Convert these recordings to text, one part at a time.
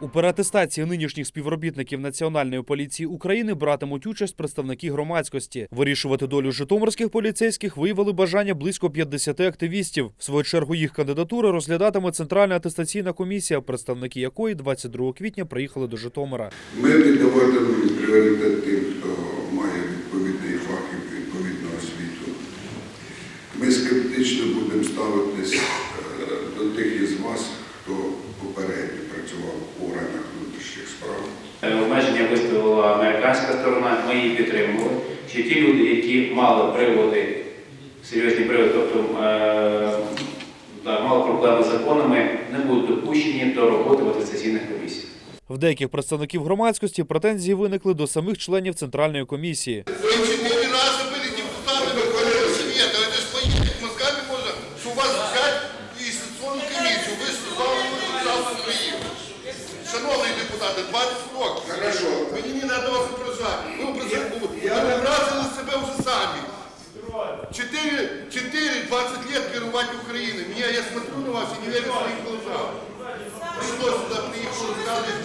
У переатестації нинішніх співробітників Національної поліції України братимуть участь представники громадськості. Вирішувати долю житомирських поліцейських виявили бажання близько 50 активістів. В свою чергу їх кандидатури розглядатиме Центральна атестаційна комісія, представники якої 22 квітня приїхали до Житомира. Ми віддаватимемо пріоритет тим, хто має відповідний фах і відповідну освіту. Ми скептично будемо ставитись е, до тих із вас, хто попередньо працював у органах внутрішніх справ. Е, Обмеження виставила американська сторона, ми її підтримували. Що ті люди, які мали приводи, серйозні приводи, тобто е, да, мали проблеми з законами, не будуть допущені до роботи в атестаційних комісіях. В деяких представників громадськості претензії виникли до самих членів центральної комісії. Вы четыре раза были депутатами Верховного Совета. Это ж поехать мозгами можно, что вас взять и Конституционную комиссию. Ви создали державу Україну. Шановні депутати, 20 років. Хорошо. Мені не треба вас ображати. Ви образили себе вже самі. 4, 4, 20 лет керувати Україною. Меня, я смотрю на вас и не верю своим глазам. Пришлось сюда приехал, рассказывать,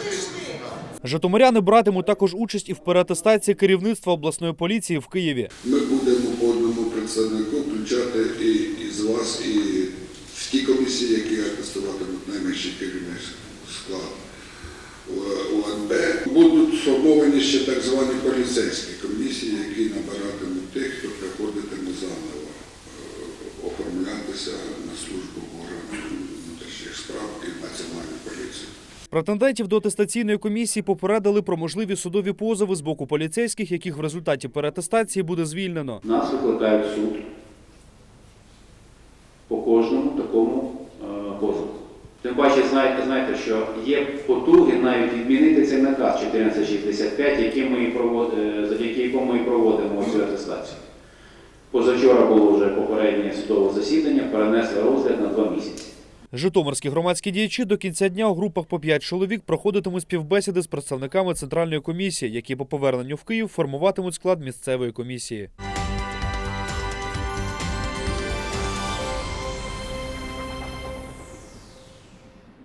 Житомиряни братимуть також участь і в переатестації керівництва обласної поліції в Києві. Ми будемо по одному представнику включати і із вас, і в ті комісії, які атестуватимуть найвищий керівний склад УНБ. Будуть сформовані ще так звані поліцейські комісії, які набиратимуть тих, хто приходитиме заново е, оформлятися на службу в органах внутрішніх справ і в національну поліцію. Претендентів до атестаційної комісії попередили про можливі судові позови з боку поліцейських, яких в результаті переатестації буде звільнено. Нас викликають суд по кожному такому е, позову. Тим паче, знаєте, знаєте, що є потуги навіть відмінити цей наказ 1465, який ми провод- е, завдяки якому ми проводимо цю атестацію. Позавчора було вже попереднє судове засідання, перенесли розгляд на два місяці. Житомирські громадські діячі до кінця дня у групах по 5 чоловік проходитимуть співбесіди з представниками центральної комісії, які по поверненню в Київ формуватимуть склад місцевої комісії.